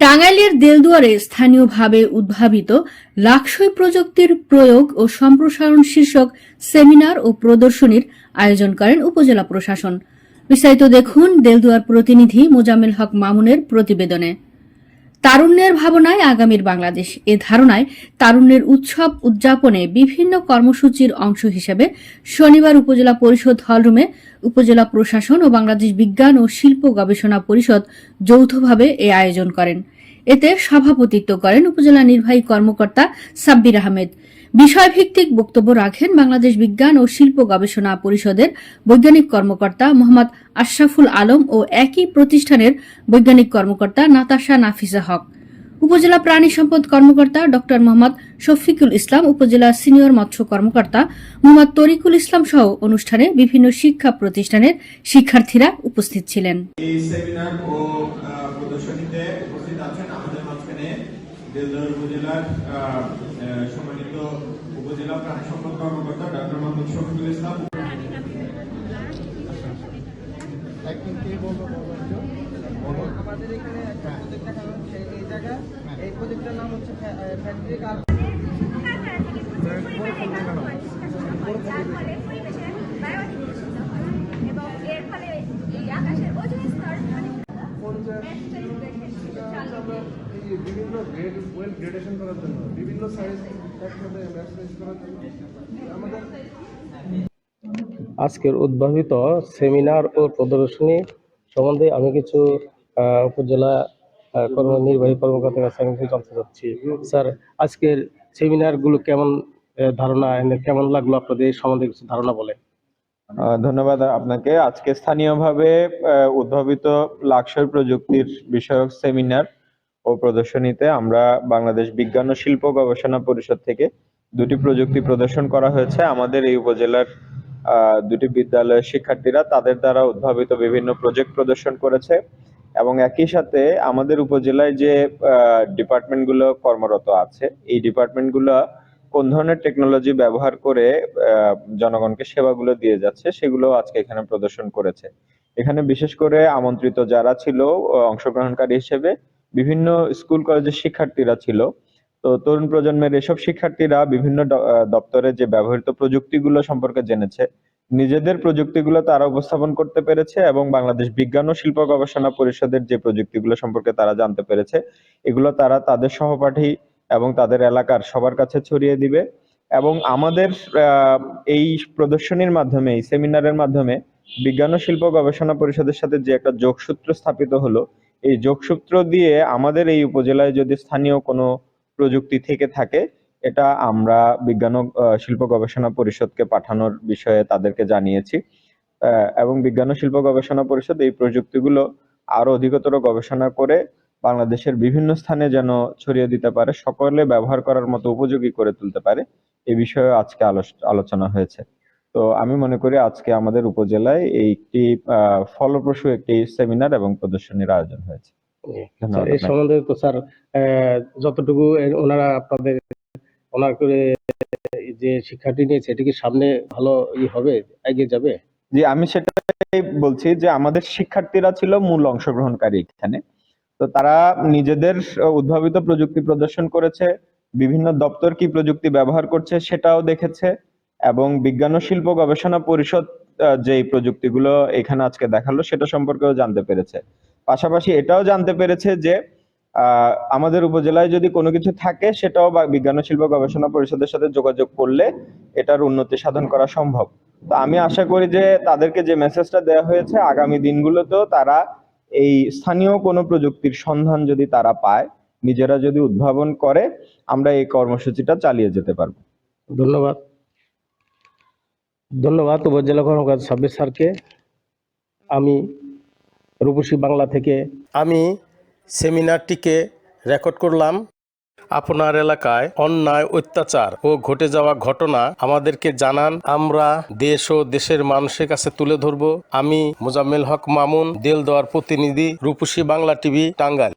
টাঙ্গাইলের দেলদুয়ারে স্থানীয়ভাবে উদ্ভাবিত লাক্সই প্রযুক্তির প্রয়োগ ও সম্প্রসারণ শীর্ষক সেমিনার ও প্রদর্শনীর আয়োজন করেন উপজেলা প্রশাসন। বিস্তারিত দেখুন দেলদুয়ার প্রতিনিধি মোজাম্মেল হক মামুনের প্রতিবেদনে। তারুণ্যের ভাবনায় আগামীর বাংলাদেশ। এ ধারণায় তারুণ্যের উৎসব উদযাপনে বিভিন্ন কর্মসূচির অংশ হিসেবে শনিবার উপজেলা পরিষদ হলরুমে উপজেলা প্রশাসন ও বাংলাদেশ বিজ্ঞান ও শিল্প গবেষণা পরিষদ যৌথভাবে এ আয়োজন করেন। এতে সভাপতিত্ব করেন উপজেলা নির্বাহী কর্মকর্তা সাব্বির আহমেদ। বিষয়ভিত্তিক বক্তব্য রাখেন বাংলাদেশ বিজ্ঞান ও শিল্প গবেষণা পরিষদের বৈজ্ঞানিক কর্মকর্তা মোহাম্মদ আশরাফুল আলম ও একই প্রতিষ্ঠানের বৈজ্ঞানিক কর্মকর্তা নাতাশা নাফিসা হক। উপজেলা প্রাণী সম্পদ কর্মকর্তা ড. মোহাম্মদ শফিকুল ইসলাম, উপজেলা সিনিয়র মৎস্য কর্মকর্তা মোহাম্মদ তরিকুল ইসলাম সহ অনুষ্ঠানে বিভিন্ন শিক্ষা প্রতিষ্ঠানের শিক্ষার্থীরা উপস্থিত ছিলেন এই সেমিনার ও আহ, প্রদর্শনীতে উপস্থিত আছেন আমাদের মাঝখানে দেলদর উপজেলার সম্মানিত উপজেলা প্রাণী সম্পদ কর্মকর্তা ডক্টর মোহাম্মদ শফিকুল ইসলাম। আমাদের এখানে একটা প্রজেক্ট দেখানো হচ্ছে এই এই প্রজেক্টের নাম হচ্ছে ফ্যাক্টরি কার এবং এর ফলে আকাশের ওজন স্তর বিভিন্ন গ্রেড ওয়েল গ্রেডেশন করার জন্য বিভিন্ন সাইজ একসাথে ম্যাক্সাইজ করার জন্য আমাদের আজকের উদ্ভাবিত সেমিনার ও প্রদর্শনী সম্বন্ধে আমি কিছু উপজেলা কর্ম নির্বাহী কর্মকর্তার কাছে আমি কিছু জানতে চাচ্ছি। স্যার আজকের সেমিনারগুলো কেমন ধারণা এনে কেমন লাগল আপনাদের সম্বন্ধে কিছু ধারণা বলে? আহ, ধন্যবাদ আপনাকে। আজকে স্থানীয়ভাবে উদ্ভাবিত লাক্সই প্রযুক্তির বিষয়ক সেমিনার ও প্রদর্শনীতে আমরা বাংলাদেশ বিজ্ঞান ও শিল্প গবেষণা পরিষদ থেকে দুটি প্রযুক্তি প্রদর্শন করা হয়েছে। আমাদের এই উপজেলার দুটি বিদ্যালয়ের শিক্ষার্থীরা তাদের দ্বারা উদ্ভাবিত বিভিন্ন প্রজেক্ট প্রদর্শন করেছে এবং একই সাথে আমাদের উপজেলায় যে ডিপার্টমেন্টগুলো কর্মরত আছে, এই ডিপার্টমেন্টগুলো কোন ধরনের টেকনোলজি ব্যবহার করে জনগণকে সেবাগুলো দিয়ে যাচ্ছে সেগুলো আজকে এখানে প্রদর্শন করেছে। এখানে বিশেষ করে আমন্ত্রিত যারা ছিল, অংশগ্রহণকারী হিসেবে বিভিন্ন স্কুল, কলেজের শিক্ষার্থীরা ছিল। তো তরুণ প্রজন্মের এসব শিক্ষার্থীরা বিভিন্ন দপ্তরে যে ব্যবহৃত প্রযুক্তিগুলো সম্পর্কে জেনেছে, নিজেদের প্রযুক্তিগুলো তারা উপস্থাপন করতে পেরেছে এবং বাংলাদেশ বিজ্ঞান ও শিল্প গবেষণা পরিষদের যে প্রযুক্তিগুলো সম্পর্কে তারা জানতে পেরেছে, এগুলো তারা তাদের সহপাঠী এবং তাদের এলাকার সবার কাছে ছড়িয়ে দিবে। এবং আমাদের এই প্রদর্শনীর মাধ্যমে, এই সেমিনারের মাধ্যমে বিজ্ঞান ও শিল্প গবেষণা পরিষদের সাথে যে একটা যোগসূত্র স্থাপিত হলো এই যোগসূত্র দিয়ে আমাদের এই উপজেলায় যদি স্থানীয় কোনো প্রযুক্তি থেকে থাকে, এটা আমরা বিজ্ঞান শিল্প গবেষণা পরিষদকে পাঠানোর বিষয়ে তাদেরকে জানিয়েছি। এবং বিজ্ঞান শিল্প গবেষণা পরিষদ এই প্রযুক্তিগুলো আরও অধিকতর গবেষণা করে বাংলাদেশের বিভিন্ন স্থানে যেন ছড়িয়ে দিতে পারে, সকলে ব্যবহার করার মতো উপযোগী করে তুলতে পারে, এ বিষয়ে আজকে আলোচ- আলোচনা হয়েছে। তো আমি মনে করি আজকে আমাদের উপজেলায় এই একটি ফলপ্রসূ একটি সেমিনার এবং প্রদর্শনীর আয়োজন হয়েছে। এই সম্বন্ধে তো স্যার যতটুকু ওনারা আপনাদের ওনার করে যে শিক্ষার্থী নিয়েছে এটা কি সামনে ভালো ই হবে এগিয়ে যাবে? জি আমি সেটাই বলছি যে আমাদের শিক্ষার্থীরা ছিল মূল অংশগ্রহণকারী এখানে। তো তারা নিজেদের উদ্ভাবিত প্রযুক্তি প্রদর্শন করেছে বিভিন্ন দপ্তর কি প্রযুক্তি ব্যবহার করছে সেটাও দেখেছে। এবং বিজ্ঞান ও শিল্প গবেষণা পরিষদ যে প্রযুক্তিগুলো এখানে আজকে দেখাল, সেটা সম্পর্কেও জানতে পেরেছে। পাশাপাশি এটাও জানতে পেরেছে যে আমাদের উপজেলায় যদি কোনো কিছু থাকে, সেটাও বিজ্ঞান ও শিল্প গবেষণা পরিষদের সাথে যোগাযোগ করলে এটার উন্নতি সাধন করা সম্ভব। তো আমি আশা করি যে তাদেরকে যে মেসেজটা দেওয়া হয়েছে, আগামী দিনগুলোতেও তারা এই স্থানীয় কোনো প্রযুক্তির সন্ধান যদি তারা পায়, নিজেরা যদি উদ্ভাবন করে, আমরা এই কর্মসূচিটা চালিয়ে যেতে পারব। ধন্যবাদ। ধন্যবাদ উপজেলা কর্মকর্তা সাব্বির স্যারকে। আমি রূপসী বাংলা থেকে আমি সেমিনারটিকে রেকর্ড করলাম। আপনার এলাকায় অন্যায়, অত্যাচার ও ঘটে যাওয়া ঘটনা আমাদেরকে জানান। আমরা দেশ ও দেশের মানুষের কাছে তুলে ধরব। আমি মোজাম্মেল হক মামুন, দেলদোয়ার প্রতিনিধি, রূপসী বাংলা টিভি, টাঙ্গাইল।